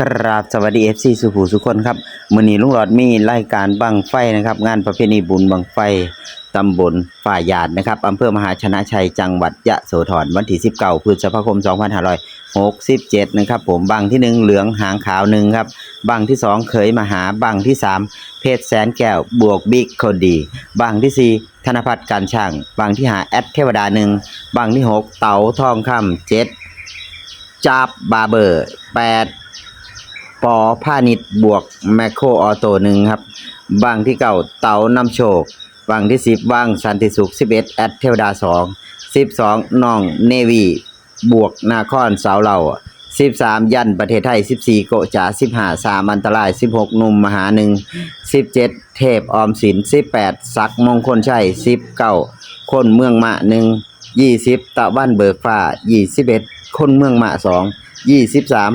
กราบสวัสดี FC สุภูสุคนครับมือนีลุงหลอดมีรายการบังไฟนะครับ งานประเพณีบุญบังไฟตำบลฝ่ายหยาดนะครับอำเภอมหาชนะชัยจังหวัดยะโสธรวันที่19พฤษภาคม 2567 นะครับ ผมบังที่หนึ่งเหลืองหางขาวหนึ่งครับบังที่สองเคยมหาบังที่สามเพชรแสนแก้วบวกบิ๊กคนดีบังที่สี่ธนพัฒน์การช่างบังที่หาแอดเทวดาหนึ่งบังที่หกเต๋าทองคำเจ็ดจับบาเบอร์แปอพาณิชย์บวกแมคโครออโต้หนึ่งครับบางที่เก่าเต๋านำโชคบางที่สิบว่างสันติสุขสิบเอ็ดแอดเทวดาสองสิบสองน้องเนวีบวกนาคอนสาวเหล่าสิบสามยันประเทศไทยสิบสี่โกจ๋าสิบห้าสามอันตรายสิบหกหนุ่มมหาหนึ่งสิบเจ็ดเทพออมสินสิบแปดศักมงคลชัยสิบเก้าคนเมืองมะหนึ่งยี่สิบตะวันเบิกฟ้ายี่สิบเอ็ดคนเมืองมะสองยี่สิบสาม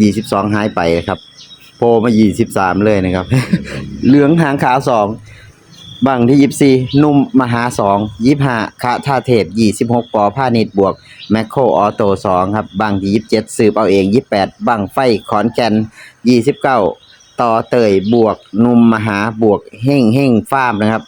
ยี่สิบสองหายไปนะครับโผล่มายี่สิบสามเลยนะครับ เหลืองหางขาวสองบังที่ยี่สี่นุ่มมหาสองยี่ห้าคาท่าเทพยี่สิบหกปอผ้านิดบวก แมคโครออโต้สองครับ บังที่ยี่สิบเจ็ดสืบเอาเองยี่แปดบังไฟขอนแก่นยี่สิบเก้าต่อเตยบวกนุ่มมหาบวกเฮ่งเฮ่งฟ้ามนะครับ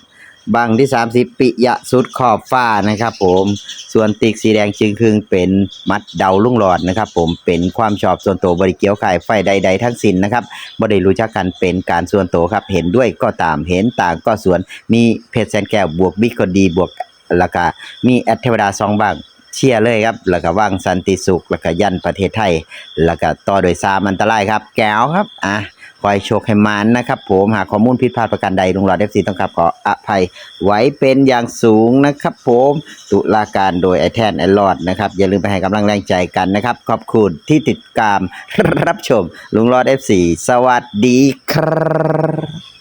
บังที่ 30 ปิยะสุดขอบฟ้านะครับ ผมส่วนติกสีแดงจึงคึงเป็นมัดเดาลุ่งหลอดนะครับ ผมเป็นความชอบส่วนตัวบริเกี่ยวขายไฟใด ๆ ทั้งสิ้นนะครับบ่ได้รู้จักกันเป็นการส่วนตัวครับ เห็นด้วยก็ตามเห็นต่างก็ส่วนมีเพชรแสนแก้วบวกบิ๊กคนดีบวกราคามีแอดเทวดาสองบาง เชียร์เลยครับ แล้วก็วางสันติสุข แล้วก็ยันประเทศไทย แล้วก็ต่อโดยซามอันตรายครับ แก้วครับ อะคอยโชคให้มันนะครับ ผมหากข้อมูลผิดพลาดประการใดลุงหลอดเอฟซีต้องครับขออภัย ไว้เป็นอย่างสูงนะครับ ผมตุลาการโดยไอแทนไอรอดนะครับ อย่าลืมไปให้กำลังแรงใจกันนะครับ ขอบคุณที่ติดตามรับชมลุงรอด F4 สวัสดีครับ